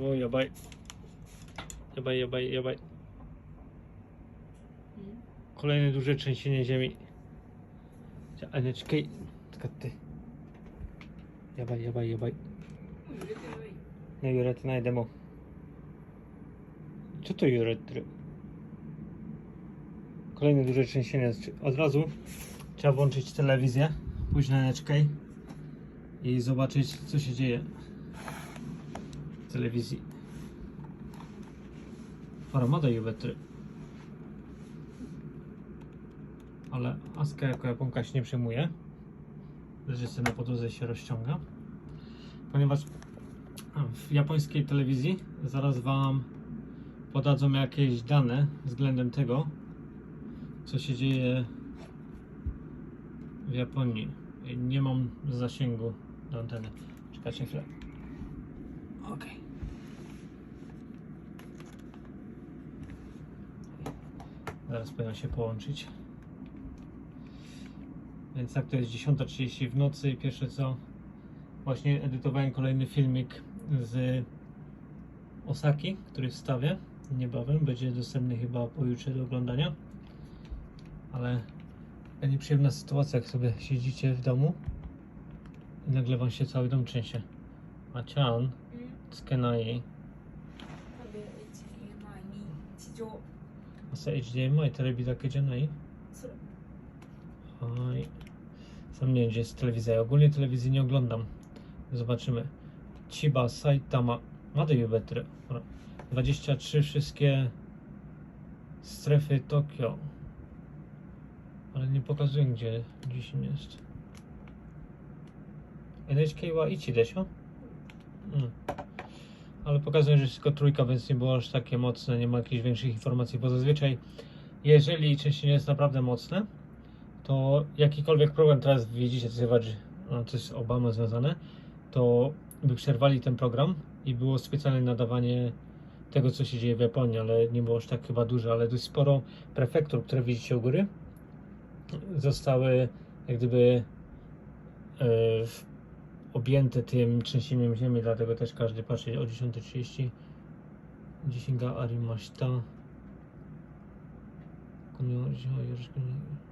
O, jabaj. Jabaj, jabaj, jabaj. Kolejne duże trzęsienie ziemi. Aneczki. Tylko ty. Jabaj, jabaj, jabaj. No Juret najdemo. Co to Juret? Kolejne duże trzęsienie. Od razu trzeba włączyć telewizję, pójść na NHK i zobaczyć co się dzieje telewizji. Paramada Juwetry. Ale Aska jako Japonka się nie przejmuje. Leży sobie na podłodze się rozciąga. Ponieważ w japońskiej telewizji zaraz Wam podadzą jakieś dane względem tego, co się dzieje w Japonii. Nie mam zasięgu do anteny. Czekajcie chwilę. Ok. Zaraz powinien się połączyć. Więc tak to jest 10.30 w nocy i pierwsze co właśnie edytowałem kolejny filmik z Osaki, który wstawię niebawem. Będzie dostępny chyba pojutrze do oglądania. Ale taka nieprzyjemna sytuacja, jak sobie siedzicie w domu i nagle wam się cały dom trzęsie. A cian, skenai, 壁 HDMI に地上 asa HDMI, terebi dakeじゃないそれ Oj. Sam nie wiem, gdzie jest telewizja. Ja ogólnie telewizji nie oglądam. Zobaczymy. Chiba, Saitama. Mady Yubetry. 23 wszystkie strefy Tokio. Ale nie pokazuję, gdzie dziś jest. NHK wa Ichi desho? Mm. Ale pokazuję, że jest tylko trójka, więc nie było aż takie mocne, nie ma jakichś większych informacji, bo zazwyczaj jeżeli trzęsienie jest naprawdę mocne, to jakikolwiek program teraz widzicie, to jest, no, to jest z Obamą związane, to by przerwali ten program i było specjalne nadawanie tego, co się dzieje w Japonii, ale nie było aż tak chyba duże, ale dość sporo prefektur, które widzicie u góry, zostały jak gdyby e, objęte tym trzęsieniem ziemi, dlatego też każdy patrzy o 10.30 10 ga arimashita この情報よろしくお願い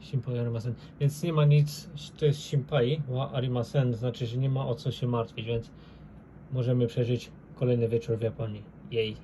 心配ありません。Więc nie ma nic, to jest simpai wa arimasen, to znaczy, że nie ma o co się martwić, więc możemy przeżyć kolejny wieczór w Japonii. Jej.